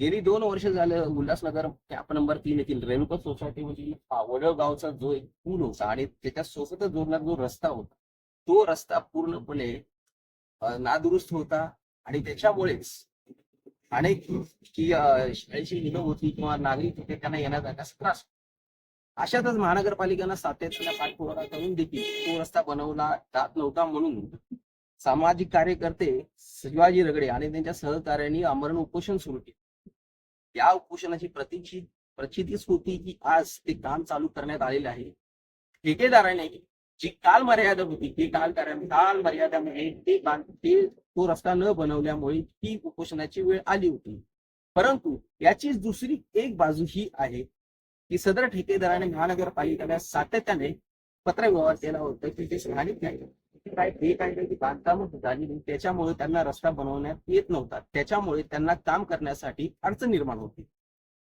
गेली दोन वर्ष झालं उल्हासनगर कॅप नंबर तीन येथील रेणुका सोसायटी मधील गावचा जो एक पूल होता आणि त्याच्या सोबतच जोडणारा जो रस्ता होता तो रस्ता पूर्णपणे नादुरुस्त होता आणि त्याच्यामुळेच अनेक की शाळेची मुलं होती किंवा नागरिक होते त्यांना येण्या जाण्यास त्रास अशातच महानगरपालिकेनं सातत्याने पाठपुरावा करून देखील तो रस्ता बनवला जात नव्हता म्हणून सामाजिक कार्यकर्ते शिवाजी रगडे आणि त्यांच्या सहकार्यांनी आमरण उपोषण सुरू केले. या उपोषणाची प्रतीची प्रचितीच होती की आज ते काम चालू करण्यात आलेले आहे. ठेकेदाराने जी काल मर्यादा होती ती काल काल मर्यादामध्ये ते ते तो रस्ता न बनवल्यामुळे ही उपोषणाची वेळ आली होती. परंतु याची दुसरी एक बाजू ही आहे की सदर ठेकेदाराने महानगरपालिकेला सातत्याने पत्र व्यवहार केला होता की ते स्थानिक नाही काय ते काय बांधकाम झाली त्याच्यामुळे त्यांना रस्ता बनवण्यात येत नव्हता. त्याच्यामुळे त्यांना काम करण्यासाठी अडचण निर्माण होती.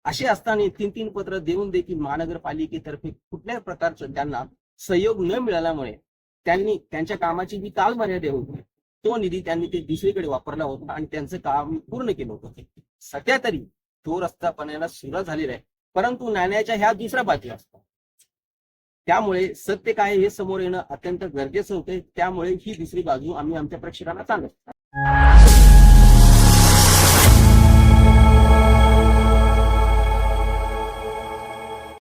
असे असताना तीन तीन पत्र देऊन देखील महानगरपालिकेतर्फे कुठल्याही प्रकारचं त्यांना सहयोग न मिळाल्यामुळे त्यांनी त्यांच्या कामाची जी कालमर्यादा होती तो निधी त्यांनी ते दुसरीकडे वापरला होता आणि त्यांचं काम पूर्ण केलं होतं. सध्या तरी तो रस्ता बनायला सुरुवात झालेला आहे. परंतु नाण्याच्या ह्या दुसऱ्या बाजूला असतात त्यामुळे सत्य काय हे समोर येणं अत्यंत गरजेचं होते त्यामुळे ही दुसरी बाजू आम्ही आमच्या प्रेक्षकांना सांगत